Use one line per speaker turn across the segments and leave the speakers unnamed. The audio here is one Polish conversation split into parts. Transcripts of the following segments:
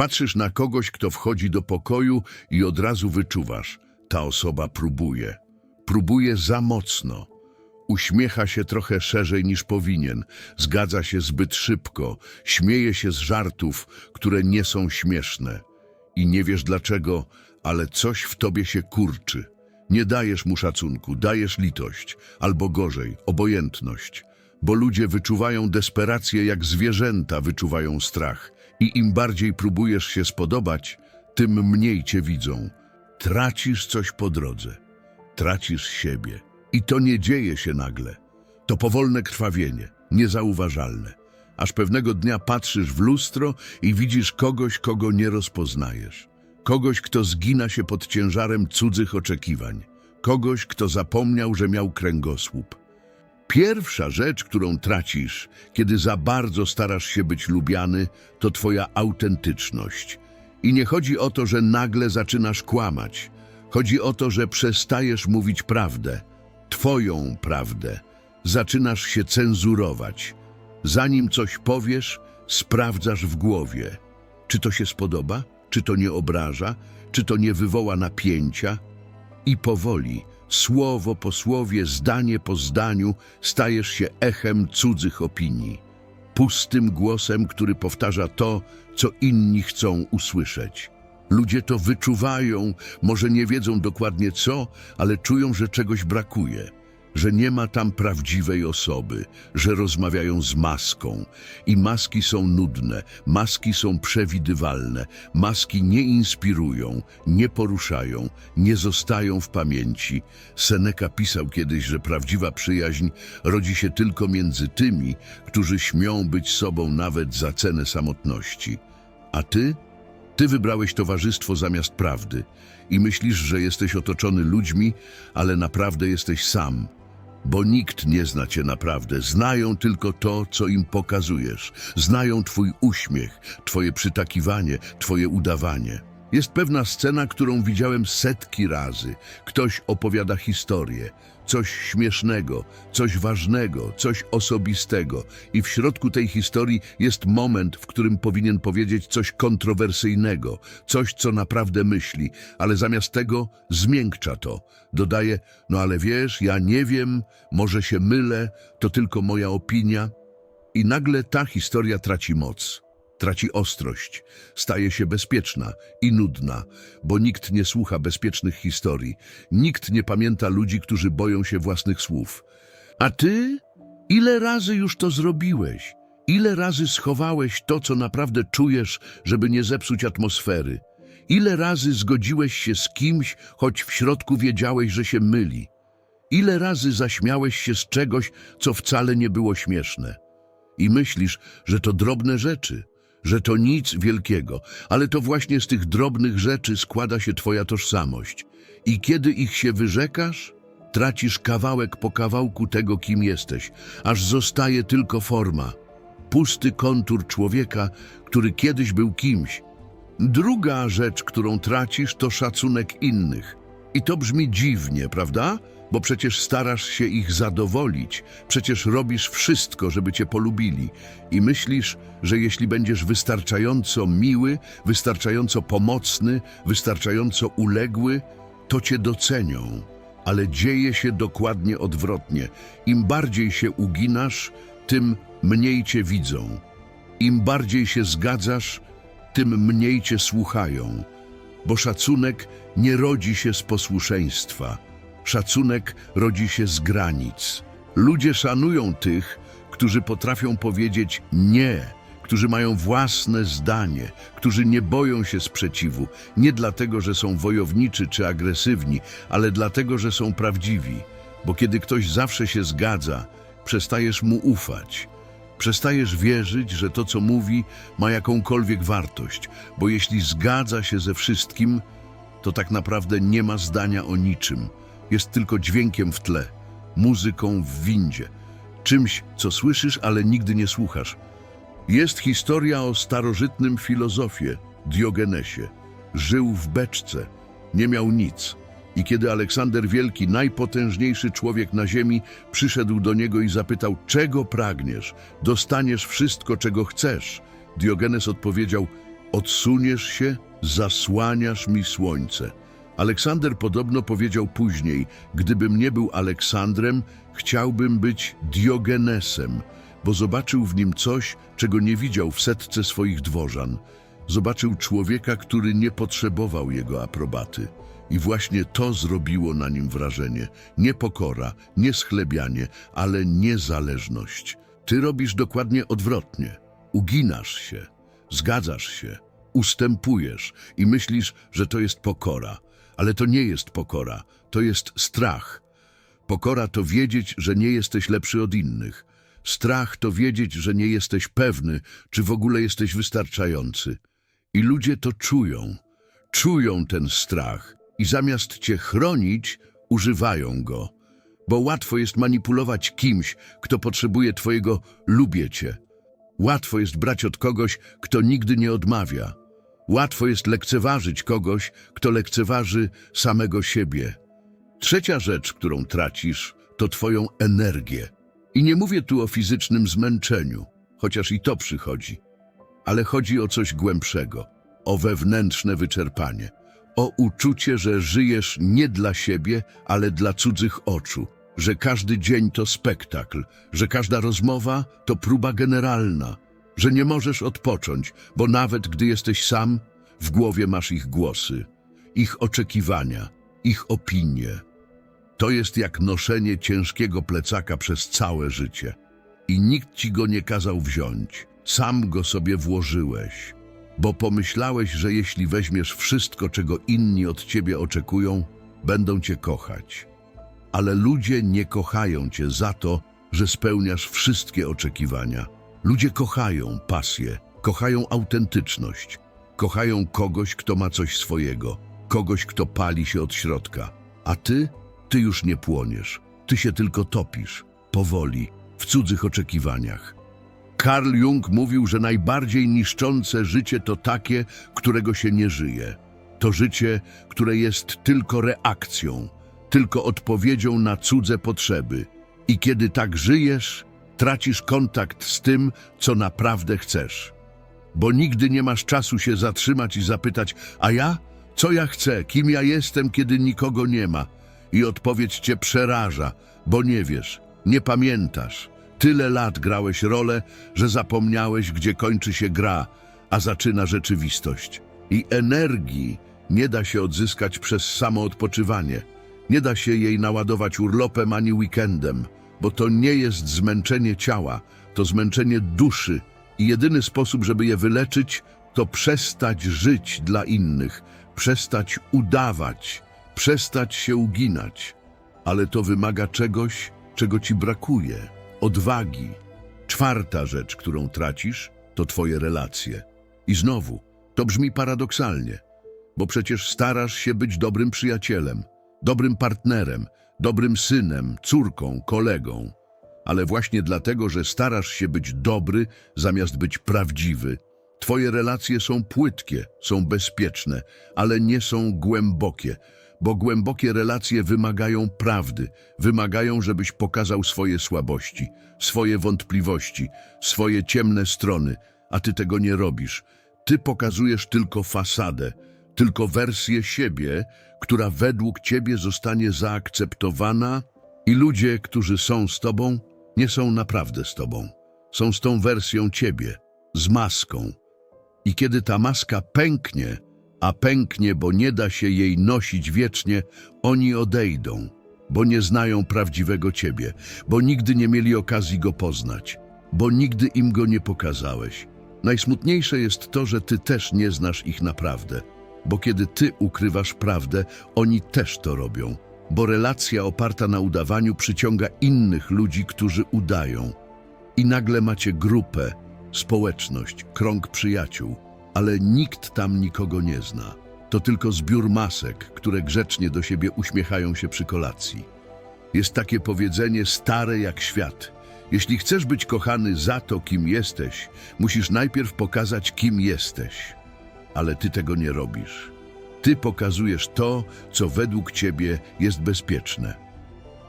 Patrzysz na kogoś, kto wchodzi do pokoju i od razu wyczuwasz, ta osoba próbuje. Próbuje za mocno. Uśmiecha się trochę szerzej niż powinien, zgadza się zbyt szybko, śmieje się z żartów, które nie są śmieszne. I nie wiesz dlaczego, ale coś w tobie się kurczy. Nie dajesz mu szacunku, dajesz litość, albo gorzej, obojętność. Bo ludzie wyczuwają desperację jak zwierzęta wyczuwają strach. I im bardziej próbujesz się spodobać, tym mniej cię widzą. Tracisz coś po drodze. Tracisz siebie. I to nie dzieje się nagle. To powolne krwawienie, niezauważalne. Aż pewnego dnia patrzysz w lustro i widzisz kogoś, kogo nie rozpoznajesz. Kogoś, kto zgina się pod ciężarem cudzych oczekiwań. Kogoś, kto zapomniał, że miał kręgosłup. Pierwsza rzecz, którą tracisz, kiedy za bardzo starasz się być lubiany, to twoja autentyczność. I nie chodzi o to, że nagle zaczynasz kłamać. Chodzi o to, że przestajesz mówić prawdę, twoją prawdę. Zaczynasz się cenzurować. Zanim coś powiesz, sprawdzasz w głowie. Czy to się spodoba? Czy to nie obraża? Czy to nie wywoła napięcia? I powoli, słowo po słowie, zdanie po zdaniu, stajesz się echem cudzych opinii. Pustym głosem, który powtarza to, co inni chcą usłyszeć. Ludzie to wyczuwają, może nie wiedzą dokładnie co, ale czują, że czegoś brakuje, że nie ma tam prawdziwej osoby, że rozmawiają z maską. I maski są nudne, maski są przewidywalne, maski nie inspirują, nie poruszają, nie zostają w pamięci. Seneca pisał kiedyś, że prawdziwa przyjaźń rodzi się tylko między tymi, którzy śmią być sobą nawet za cenę samotności. A ty? Ty wybrałeś towarzystwo zamiast prawdy i myślisz, że jesteś otoczony ludźmi, ale naprawdę jesteś sam. Bo nikt nie zna cię naprawdę. Znają tylko to, co im pokazujesz. Znają twój uśmiech, twoje przytakiwanie, twoje udawanie. Jest pewna scena, którą widziałem setki razy. Ktoś opowiada historię, coś śmiesznego, coś ważnego, coś osobistego i w środku tej historii jest moment, w którym powinien powiedzieć coś kontrowersyjnego, coś, co naprawdę myśli, ale zamiast tego zmiękcza to. Dodaje, no ale wiesz, ja nie wiem, może się mylę, to tylko moja opinia. I nagle ta historia traci moc, traci ostrość, staje się bezpieczna i nudna, bo nikt nie słucha bezpiecznych historii, nikt nie pamięta ludzi, którzy boją się własnych słów. A ty? Ile razy już to zrobiłeś? Ile razy schowałeś to, co naprawdę czujesz, żeby nie zepsuć atmosfery? Ile razy zgodziłeś się z kimś, choć w środku wiedziałeś, że się myli? Ile razy zaśmiałeś się z czegoś, co wcale nie było śmieszne? I myślisz, że to drobne rzeczy, że to nic wielkiego, ale to właśnie z tych drobnych rzeczy składa się twoja tożsamość. I kiedy ich się wyrzekasz, tracisz kawałek po kawałku tego, kim jesteś, aż zostaje tylko forma, pusty kontur człowieka, który kiedyś był kimś. Druga rzecz, którą tracisz, to szacunek innych. I to brzmi dziwnie, prawda? Bo przecież starasz się ich zadowolić, przecież robisz wszystko, żeby cię polubili i myślisz, że jeśli będziesz wystarczająco miły, wystarczająco pomocny, wystarczająco uległy, to cię docenią. Ale dzieje się dokładnie odwrotnie. Im bardziej się uginasz, tym mniej cię widzą. Im bardziej się zgadzasz, tym mniej cię słuchają. Bo szacunek nie rodzi się z posłuszeństwa. Szacunek rodzi się z granic. Ludzie szanują tych, którzy potrafią powiedzieć nie, którzy mają własne zdanie, którzy nie boją się sprzeciwu, nie dlatego, że są wojowniczy czy agresywni, ale dlatego, że są prawdziwi. Bo kiedy ktoś zawsze się zgadza, przestajesz mu ufać. Przestajesz wierzyć, że to, co mówi, ma jakąkolwiek wartość, bo jeśli zgadza się ze wszystkim, to tak naprawdę nie ma zdania o niczym. Jest tylko dźwiękiem w tle, muzyką w windzie, czymś, co słyszysz, ale nigdy nie słuchasz. Jest historia o starożytnym filozofie, Diogenesie. Żył w beczce, nie miał nic. I kiedy Aleksander Wielki, najpotężniejszy człowiek na ziemi, przyszedł do niego i zapytał, czego pragniesz? Dostaniesz wszystko, czego chcesz. Diogenes odpowiedział, Odsuniesz się, zasłaniasz mi słońce. Aleksander podobno powiedział później, gdybym nie był Aleksandrem, chciałbym być Diogenesem, bo zobaczył w nim coś, czego nie widział w setce swoich dworzan. Zobaczył człowieka, który nie potrzebował jego aprobaty. I właśnie to zrobiło na nim wrażenie. Nie pokora, nie schlebianie, ale niezależność. Ty robisz dokładnie odwrotnie. Uginasz się, zgadzasz się, ustępujesz i myślisz, że to jest pokora. Ale to nie jest pokora, to jest strach. Pokora to wiedzieć, że nie jesteś lepszy od innych. Strach to wiedzieć, że nie jesteś pewny, czy w ogóle jesteś wystarczający. I ludzie to czują. Czują ten strach i zamiast cię chronić, używają go. Bo łatwo jest manipulować kimś, kto potrzebuje twojego lubię cię. Łatwo jest brać od kogoś, kto nigdy nie odmawia. Łatwo jest lekceważyć kogoś, kto lekceważy samego siebie. Trzecia rzecz, którą tracisz, to twoją energię. I nie mówię tu o fizycznym zmęczeniu, chociaż i to przychodzi. Ale chodzi o coś głębszego, o wewnętrzne wyczerpanie, o uczucie, że żyjesz nie dla siebie, ale dla cudzych oczu, że każdy dzień to spektakl, że każda rozmowa to próba generalna, że nie możesz odpocząć, bo nawet gdy jesteś sam, w głowie masz ich głosy, ich oczekiwania, ich opinie. To jest jak noszenie ciężkiego plecaka przez całe życie. I nikt ci go nie kazał wziąć. Sam go sobie włożyłeś. Bo pomyślałeś, że jeśli weźmiesz wszystko, czego inni od ciebie oczekują, będą cię kochać. Ale ludzie nie kochają cię za to, że spełniasz wszystkie oczekiwania. Ludzie kochają pasję, kochają autentyczność, kochają kogoś, kto ma coś swojego, kogoś, kto pali się od środka. A ty? Ty już nie płoniesz. Ty się tylko topisz, powoli, w cudzych oczekiwaniach. Karl Jung mówił, że najbardziej niszczące życie to takie, którego się nie żyje. To życie, które jest tylko reakcją, tylko odpowiedzią na cudze potrzeby. I kiedy tak żyjesz, tracisz kontakt z tym, co naprawdę chcesz. Bo nigdy nie masz czasu się zatrzymać i zapytać, a ja? Co ja chcę? Kim ja jestem, kiedy nikogo nie ma? I odpowiedź cię przeraża, bo nie wiesz, nie pamiętasz. Tyle lat grałeś rolę, że zapomniałeś, gdzie kończy się gra, a zaczyna rzeczywistość. I energii nie da się odzyskać przez samo odpoczywanie. Nie da się jej naładować urlopem ani weekendem, bo to nie jest zmęczenie ciała, to zmęczenie duszy. I jedyny sposób, żeby je wyleczyć, to przestać żyć dla innych, przestać udawać, przestać się uginać. Ale to wymaga czegoś, czego ci brakuje odwagi. Czwarta rzecz, którą tracisz, to twoje relacje. I znowu, to brzmi paradoksalnie, bo przecież starasz się być dobrym przyjacielem, dobrym partnerem, dobrym synem, córką, kolegą. Ale właśnie dlatego, że starasz się być dobry zamiast być prawdziwy, twoje relacje są płytkie, są bezpieczne, ale nie są głębokie, bo głębokie relacje wymagają prawdy, wymagają, żebyś pokazał swoje słabości, swoje wątpliwości, swoje ciemne strony, a ty tego nie robisz. Ty pokazujesz tylko fasadę, tylko wersję siebie, która według ciebie zostanie zaakceptowana i ludzie, którzy są z tobą, nie są naprawdę z tobą. Są z tą wersją ciebie, z maską. I kiedy ta maska pęknie, a pęknie, bo nie da się jej nosić wiecznie, oni odejdą, bo nie znają prawdziwego Ciebie, bo nigdy nie mieli okazji go poznać, bo nigdy im go nie pokazałeś. Najsmutniejsze jest to, że Ty też nie znasz ich naprawdę, bo kiedy Ty ukrywasz prawdę, oni też to robią, bo relacja oparta na udawaniu przyciąga innych ludzi, którzy udają. I nagle macie grupę, społeczność, krąg przyjaciół, ale nikt tam nikogo nie zna. To tylko zbiór masek, które grzecznie do siebie uśmiechają się przy kolacji. Jest takie powiedzenie stare jak świat. Jeśli chcesz być kochany za to, kim jesteś, musisz najpierw pokazać, kim jesteś. Ale ty tego nie robisz. Ty pokazujesz to, co według ciebie jest bezpieczne.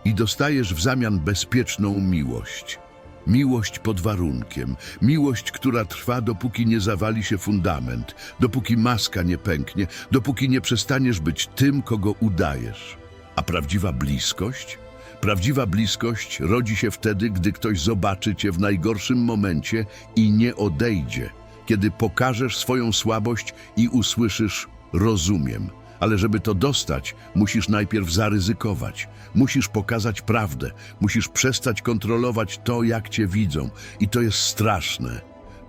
I dostajesz w zamian bezpieczną miłość. Miłość pod warunkiem, miłość, która trwa dopóki nie zawali się fundament, dopóki maska nie pęknie, dopóki nie przestaniesz być tym, kogo udajesz. A prawdziwa bliskość? Prawdziwa bliskość rodzi się wtedy, gdy ktoś zobaczy cię w najgorszym momencie i nie odejdzie, kiedy pokażesz swoją słabość i usłyszysz rozumiem. Ale żeby to dostać, musisz najpierw zaryzykować. Musisz pokazać prawdę. Musisz przestać kontrolować to, jak cię widzą. I to jest straszne,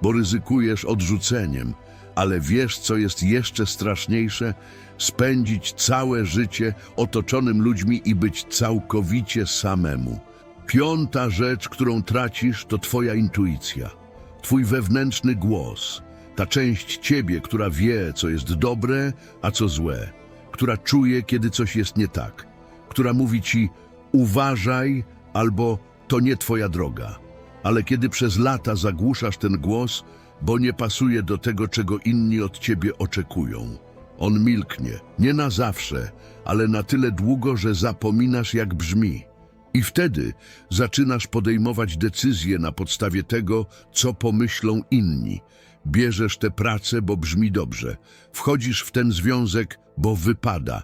bo ryzykujesz odrzuceniem. Ale wiesz, co jest jeszcze straszniejsze? Spędzić całe życie otoczonym ludźmi i być całkowicie samemu. Piąta rzecz, którą tracisz, to twoja intuicja. Twój wewnętrzny głos. Ta część ciebie, która wie, co jest dobre, a co złe. Która czuje, kiedy coś jest nie tak. Która mówi ci uważaj albo to nie twoja droga. Ale kiedy przez lata zagłuszasz ten głos, bo nie pasuje do tego, czego inni od ciebie oczekują. On milknie, nie na zawsze, ale na tyle długo, że zapominasz, jak brzmi. I wtedy zaczynasz podejmować decyzje na podstawie tego, co pomyślą inni. Bierzesz tę pracę, bo brzmi dobrze. Wchodzisz w ten związek, bo wypada.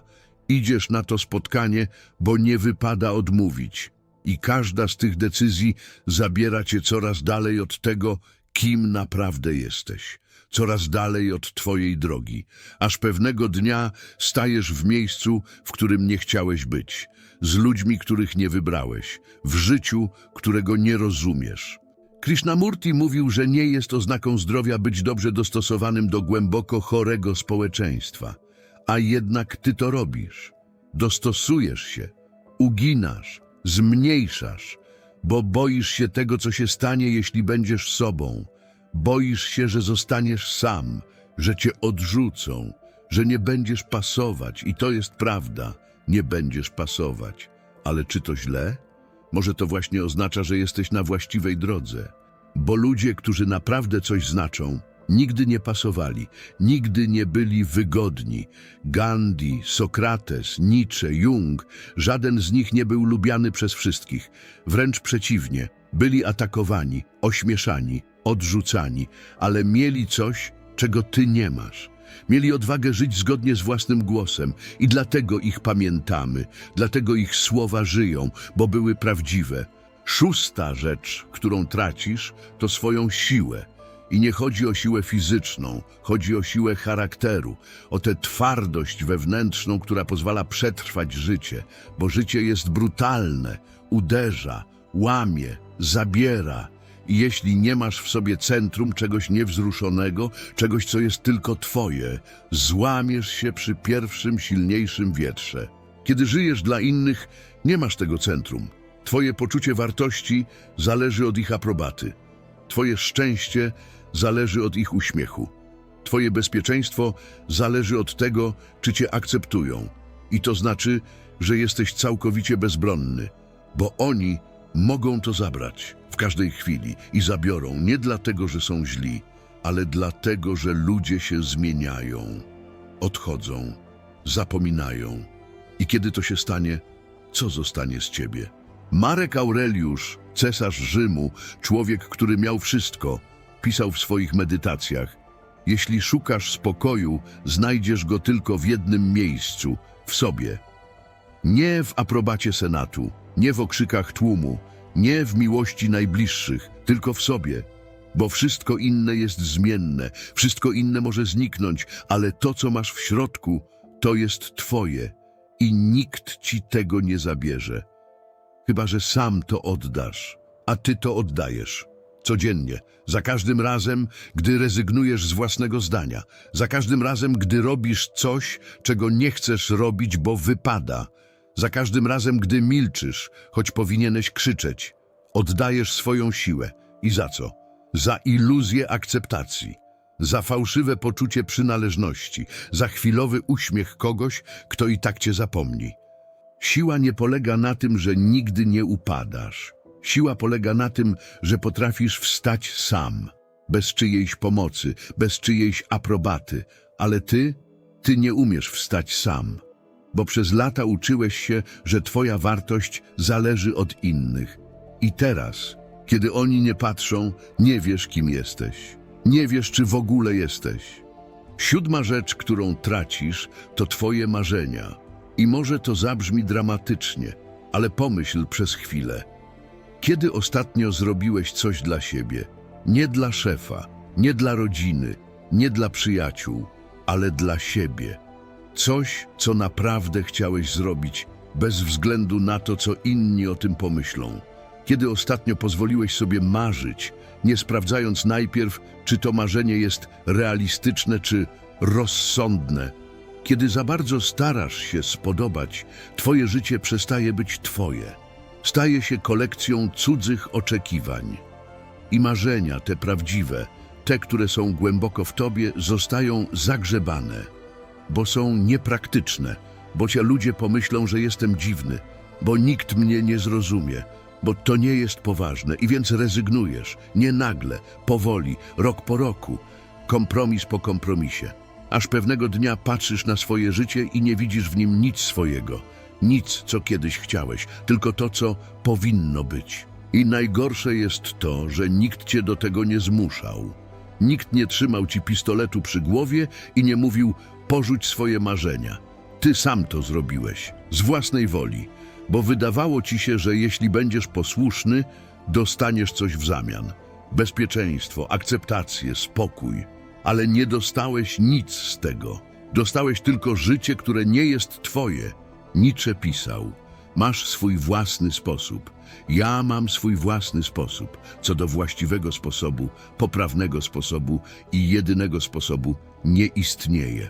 Idziesz na to spotkanie, bo nie wypada odmówić. I każda z tych decyzji zabiera cię coraz dalej od tego, kim naprawdę jesteś. Coraz dalej od twojej drogi, aż pewnego dnia stajesz w miejscu, w którym nie chciałeś być, z ludźmi, których nie wybrałeś, w życiu, którego nie rozumiesz. Krishnamurti mówił, że nie jest oznaką zdrowia być dobrze dostosowanym do głęboko chorego społeczeństwa. A jednak ty to robisz. Dostosujesz się, uginasz, zmniejszasz, bo boisz się tego, co się stanie, jeśli będziesz sobą. Boisz się, że zostaniesz sam, że cię odrzucą, że nie będziesz pasować. I to jest prawda, nie będziesz pasować. Ale czy to źle? Może to właśnie oznacza, że jesteś na właściwej drodze. Bo ludzie, którzy naprawdę coś znaczą, nigdy nie pasowali, nigdy nie byli wygodni. Gandhi, Sokrates, Nietzsche, Jung, żaden z nich nie był lubiany przez wszystkich. Wręcz przeciwnie, byli atakowani, ośmieszani, odrzucani, ale mieli coś, czego ty nie masz. Mieli odwagę żyć zgodnie z własnym głosem i dlatego ich pamiętamy, dlatego ich słowa żyją, bo były prawdziwe. Szósta rzecz, którą tracisz, to swoją siłę. I nie chodzi o siłę fizyczną, chodzi o siłę charakteru, o tę twardość wewnętrzną, która pozwala przetrwać życie, bo życie jest brutalne, uderza, łamie, zabiera. Jeśli nie masz w sobie centrum czegoś niewzruszonego, czegoś, co jest tylko twoje, złamiesz się przy pierwszym, silniejszym wietrze. Kiedy żyjesz dla innych, nie masz tego centrum. Twoje poczucie wartości zależy od ich aprobaty. Twoje szczęście zależy od ich uśmiechu. Twoje bezpieczeństwo zależy od tego, czy cię akceptują. I to znaczy, że jesteś całkowicie bezbronny, bo oni mogą to zabrać w każdej chwili i zabiorą nie dlatego, że są źli, ale dlatego, że ludzie się zmieniają, odchodzą, zapominają. I kiedy to się stanie, co zostanie z ciebie? Marek Aureliusz, cesarz Rzymu, człowiek, który miał wszystko, pisał w swoich medytacjach: Jeśli szukasz spokoju, znajdziesz go tylko w jednym miejscu w sobie. Nie w aprobacie senatu, nie w okrzykach tłumu, nie w miłości najbliższych, tylko w sobie. Bo wszystko inne jest zmienne, wszystko inne może zniknąć, ale to, co masz w środku, to jest Twoje i nikt ci tego nie zabierze. Chyba, że sam to oddasz, a Ty to oddajesz. Codziennie, za każdym razem, gdy rezygnujesz z własnego zdania, za każdym razem, gdy robisz coś, czego nie chcesz robić, bo wypada, za każdym razem, gdy milczysz, choć powinieneś krzyczeć, oddajesz swoją siłę. I za co? Za iluzję akceptacji, za fałszywe poczucie przynależności, za chwilowy uśmiech kogoś, kto i tak cię zapomni. Siła nie polega na tym, że nigdy nie upadasz. Siła polega na tym, że potrafisz wstać sam, bez czyjejś pomocy, bez czyjejś aprobaty, ale ty, ty nie umiesz wstać sam, bo przez lata uczyłeś się, że twoja wartość zależy od innych. I teraz, Kiedy oni nie patrzą, nie wiesz, kim jesteś. Nie wiesz, czy w ogóle jesteś. Siódma rzecz, którą tracisz, to twoje marzenia. I może to zabrzmi dramatycznie, ale pomyśl przez chwilę. Kiedy ostatnio zrobiłeś coś dla siebie? Nie dla szefa, nie dla rodziny, nie dla przyjaciół, ale dla siebie. Coś, co naprawdę chciałeś zrobić, bez względu na to, co inni o tym pomyślą. Kiedy ostatnio pozwoliłeś sobie marzyć, nie sprawdzając najpierw, czy to marzenie jest realistyczne czy rozsądne. Kiedy za bardzo starasz się spodobać, twoje życie przestaje być twoje. Staje się kolekcją cudzych oczekiwań. I marzenia, te prawdziwe, te, które są głęboko w tobie, zostają zagrzebane, bo są niepraktyczne, bo cię ludzie pomyślą, że jestem dziwny, bo nikt mnie nie zrozumie, bo to nie jest poważne i więc rezygnujesz, nie nagle, powoli, rok po roku, kompromis po kompromisie. Aż pewnego dnia patrzysz na swoje życie i nie widzisz w nim nic swojego, nic, co kiedyś chciałeś, tylko to, co powinno być. I najgorsze jest to, że nikt cię do tego nie zmuszał. Nikt nie trzymał ci pistoletu przy głowie i nie mówił porzuć swoje marzenia. Ty sam to zrobiłeś, z własnej woli, bo wydawało ci się, że jeśli będziesz posłuszny, dostaniesz coś w zamian. Bezpieczeństwo, akceptację, spokój. Ale nie dostałeś nic z tego. Dostałeś tylko życie, które nie jest twoje. Nietzsche pisał, masz swój własny sposób. Ja mam swój własny sposób. Co do właściwego sposobu, poprawnego sposobu i jedynego sposobu nie istnieje.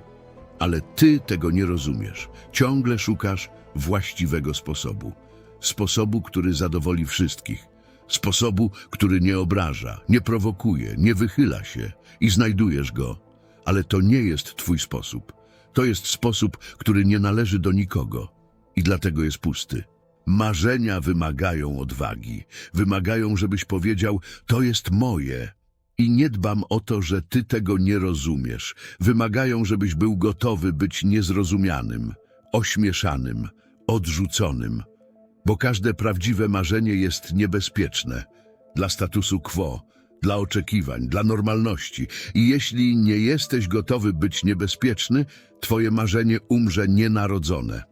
Ale ty tego nie rozumiesz. Ciągle szukasz właściwego sposobu. Sposobu, który zadowoli wszystkich. Sposobu, który nie obraża, nie prowokuje, nie wychyla się i znajdujesz go. Ale to nie jest twój sposób. To jest sposób, który nie należy do nikogo i dlatego jest pusty. Marzenia wymagają odwagi, wymagają, żebyś powiedział: To jest moje. I nie dbam o to, że ty tego nie rozumiesz. Wymagają, żebyś był gotowy być niezrozumianym, ośmieszanym, odrzuconym. Bo każde prawdziwe marzenie jest niebezpieczne dla statusu quo, dla oczekiwań, dla normalności. I jeśli nie jesteś gotowy być niebezpieczny, twoje marzenie umrze nienarodzone.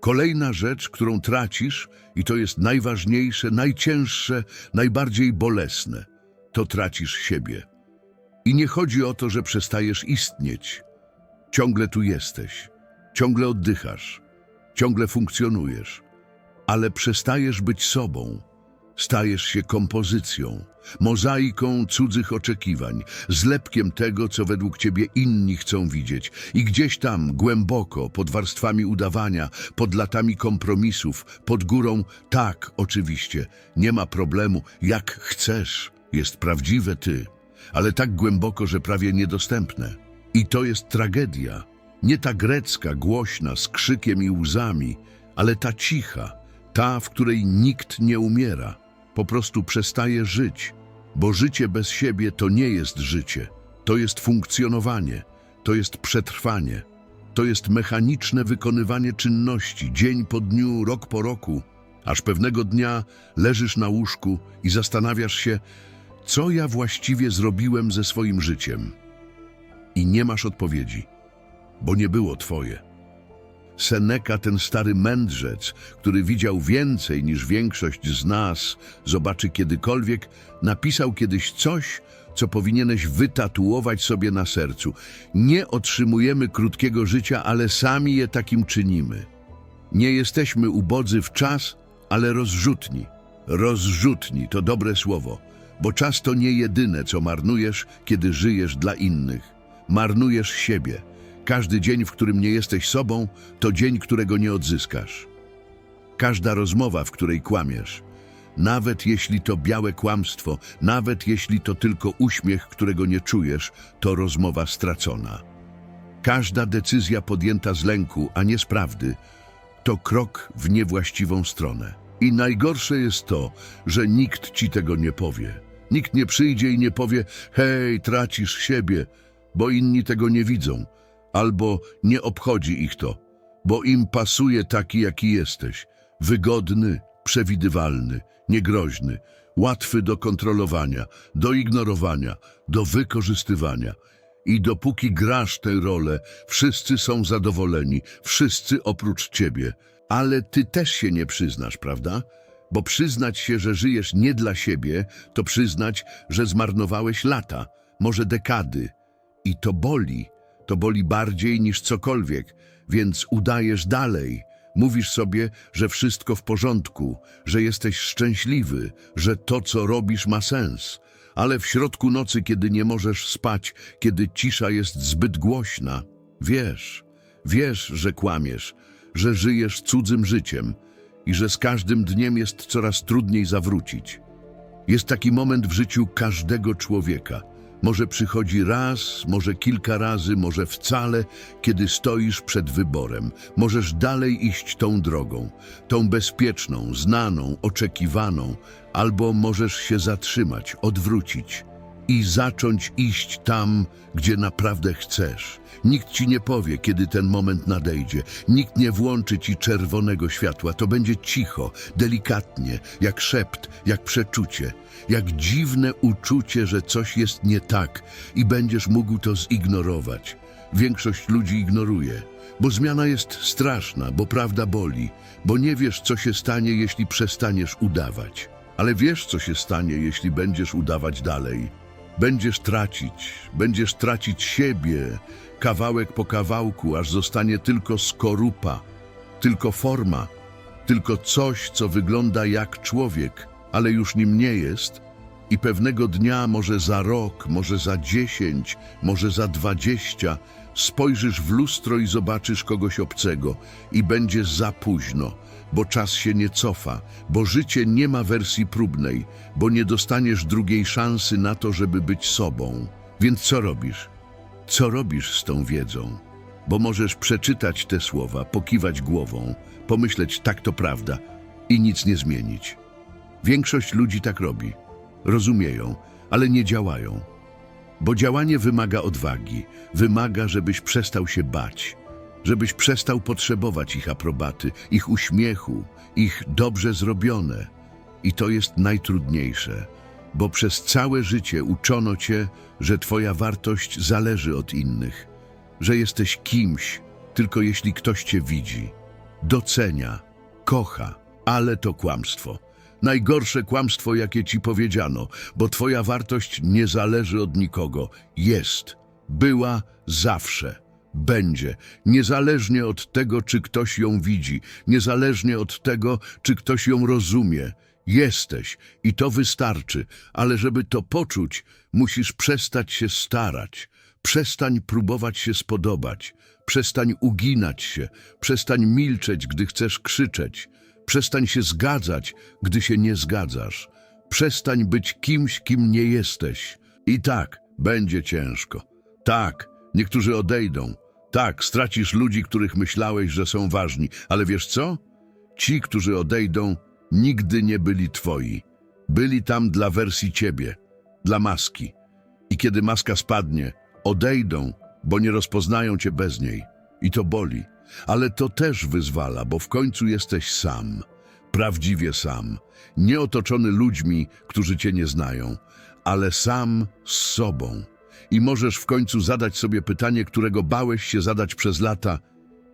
Kolejna rzecz, którą tracisz, i to jest najważniejsze, najcięższe, najbardziej bolesne, to tracisz siebie. I nie chodzi o to, że przestajesz istnieć. Ciągle tu jesteś, ciągle oddychasz, ciągle funkcjonujesz, ale przestajesz być sobą. Stajesz się kompozycją, mozaiką cudzych oczekiwań, zlepkiem tego, co według ciebie inni chcą widzieć. I gdzieś tam, głęboko, pod warstwami udawania, pod latami kompromisów, pod górą, tak, oczywiście, nie ma problemu, jak chcesz, jest prawdziwe ty, ale tak głęboko, że prawie niedostępne. I to jest tragedia. Nie ta grecka, głośna, z krzykiem i łzami, ale ta cicha, ta, w której nikt nie umiera, po prostu przestaje żyć, bo życie bez siebie to nie jest życie, to jest funkcjonowanie, to jest przetrwanie, to jest mechaniczne wykonywanie czynności dzień po dniu, rok po roku, aż pewnego dnia leżysz na łóżku i zastanawiasz się, co ja właściwie zrobiłem ze swoim życiem. I nie masz odpowiedzi, bo nie było twoje. Seneca, ten stary mędrzec, który widział więcej niż większość z nas, zobaczy kiedykolwiek, napisał kiedyś coś, co powinieneś wytatuować sobie na sercu. Nie otrzymujemy krótkiego życia, ale sami je takim czynimy. Nie jesteśmy ubodzy w czas, ale rozrzutni. Rozrzutni to dobre słowo, bo czas to nie jedyne, co marnujesz, kiedy żyjesz dla innych. Marnujesz siebie. Każdy dzień, w którym nie jesteś sobą, to dzień, którego nie odzyskasz. Każda rozmowa, w której kłamiesz, nawet jeśli to białe kłamstwo, nawet jeśli to tylko uśmiech, którego nie czujesz, to rozmowa stracona. Każda decyzja podjęta z lęku, a nie z prawdy, to krok w niewłaściwą stronę. I najgorsze jest to, że nikt ci tego nie powie. Nikt nie przyjdzie i nie powie: hej, tracisz siebie, bo inni tego nie widzą, albo nie obchodzi ich to, bo im pasuje taki, jaki jesteś wygodny, przewidywalny, niegroźny, łatwy do kontrolowania, do ignorowania, do wykorzystywania. I dopóki grasz tę rolę, wszyscy są zadowoleni, wszyscy oprócz ciebie. Ale ty też się nie przyznasz, prawda? Bo przyznać się, że żyjesz nie dla siebie, to przyznać, że zmarnowałeś lata, może dekady. I to boli. To boli bardziej niż cokolwiek, więc udajesz dalej. Mówisz sobie, że wszystko w porządku, że jesteś szczęśliwy, że to, co robisz, ma sens. Ale w środku nocy, kiedy nie możesz spać, kiedy cisza jest zbyt głośna, wiesz, wiesz, że kłamiesz, że żyjesz cudzym życiem i że z każdym dniem jest coraz trudniej zawrócić. Jest taki moment w życiu każdego człowieka. Może przychodzi raz, może kilka razy, może wcale, kiedy stoisz przed wyborem. Możesz dalej iść tą drogą, tą bezpieczną, znaną, oczekiwaną, albo możesz się zatrzymać, odwrócić i zacząć iść tam, gdzie naprawdę chcesz. Nikt ci nie powie, kiedy ten moment nadejdzie. Nikt nie włączy ci czerwonego światła. To będzie cicho, delikatnie, jak szept, jak przeczucie, jak dziwne uczucie, że coś jest nie tak i będziesz mógł to zignorować. Większość ludzi ignoruje, bo zmiana jest straszna, bo prawda boli, bo nie wiesz, co się stanie, jeśli przestaniesz udawać. Ale wiesz, co się stanie, jeśli będziesz udawać dalej. Będziesz tracić, będziesz tracić siebie, kawałek po kawałku, aż zostanie tylko skorupa, tylko forma, tylko coś, co wygląda jak człowiek, ale już nim nie jest. I pewnego dnia, może za rok, może za dziesięć, może za dwadzieścia, spojrzysz w lustro i zobaczysz kogoś obcego i będzie za późno, bo czas się nie cofa, bo życie nie ma wersji próbnej, bo nie dostaniesz drugiej szansy na to, żeby być sobą. Więc co robisz? Co robisz z tą wiedzą? Bo możesz przeczytać te słowa, pokiwać głową, pomyśleć tak to prawda i nic nie zmienić. Większość ludzi tak robi. Rozumieją, ale nie działają. Bo działanie wymaga odwagi, wymaga, żebyś przestał się bać, żebyś przestał potrzebować ich aprobaty, ich uśmiechu, ich dobrze zrobione. I to jest najtrudniejsze, bo przez całe życie uczono cię, że twoja wartość zależy od innych, że jesteś kimś, tylko jeśli ktoś cię widzi, docenia, kocha, ale to kłamstwo. Najgorsze kłamstwo, jakie ci powiedziano, bo twoja wartość nie zależy od nikogo. Jest, była, zawsze, będzie, niezależnie od tego, czy ktoś ją widzi, niezależnie od tego, czy ktoś ją rozumie. Jesteś i to wystarczy, ale żeby to poczuć, musisz przestać się starać. Przestań próbować się spodobać. Przestań uginać się. Przestań milczeć, gdy chcesz krzyczeć. Przestań się zgadzać, gdy się nie zgadzasz. Przestań być kimś, kim nie jesteś. I tak, będzie ciężko. Tak, niektórzy odejdą. Tak, stracisz ludzi, których myślałeś, że są ważni. Ale wiesz co? Ci, którzy odejdą, nigdy nie byli twoi. Byli tam dla wersji ciebie, dla maski. I kiedy maska spadnie, odejdą, bo nie rozpoznają cię bez niej. I to boli. Ale to też wyzwala, bo w końcu jesteś sam. Prawdziwie sam. Nie otoczony ludźmi, którzy cię nie znają, ale sam z sobą. I możesz w końcu zadać sobie pytanie, którego bałeś się zadać przez lata.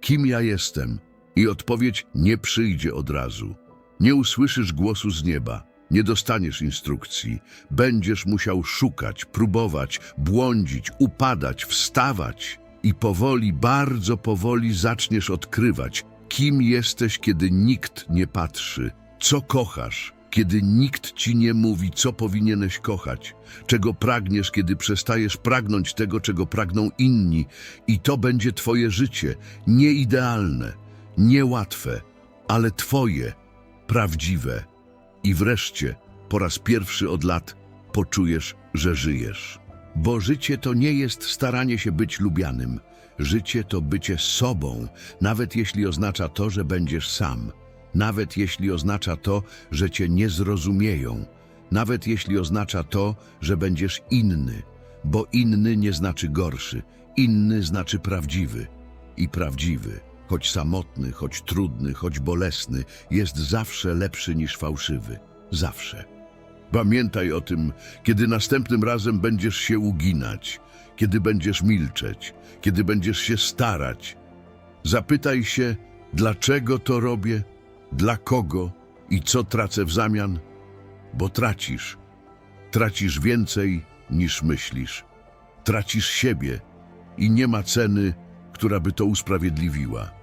Kim ja jestem? I odpowiedź nie przyjdzie od razu. Nie usłyszysz głosu z nieba, nie dostaniesz instrukcji. Będziesz musiał szukać, próbować, błądzić, upadać, wstawać i powoli, bardzo powoli zaczniesz odkrywać, kim jesteś, kiedy nikt nie patrzy, co kochasz, kiedy nikt ci nie mówi, co powinieneś kochać, czego pragniesz, kiedy przestajesz pragnąć tego, czego pragną inni. I to będzie twoje życie, nieidealne, niełatwe, ale twoje, prawdziwe. I wreszcie, po raz pierwszy od lat, poczujesz, że żyjesz. Bo życie to nie jest staranie się być lubianym. Życie to bycie sobą, nawet jeśli oznacza to, że będziesz sam. Nawet jeśli oznacza to, że cię nie zrozumieją. Nawet jeśli oznacza to, że będziesz inny. Bo inny nie znaczy gorszy. Inny znaczy prawdziwy. I prawdziwy, choć samotny, choć trudny, choć bolesny, jest zawsze lepszy niż fałszywy. zawsze. Pamiętaj o tym, kiedy następnym razem będziesz się uginać, kiedy będziesz milczeć, kiedy będziesz się starać. Zapytaj się, dlaczego to robię, dla kogo i co tracę w zamian, bo tracisz. Tracisz więcej niż myślisz. Tracisz siebie i nie ma ceny, która by to usprawiedliwiła.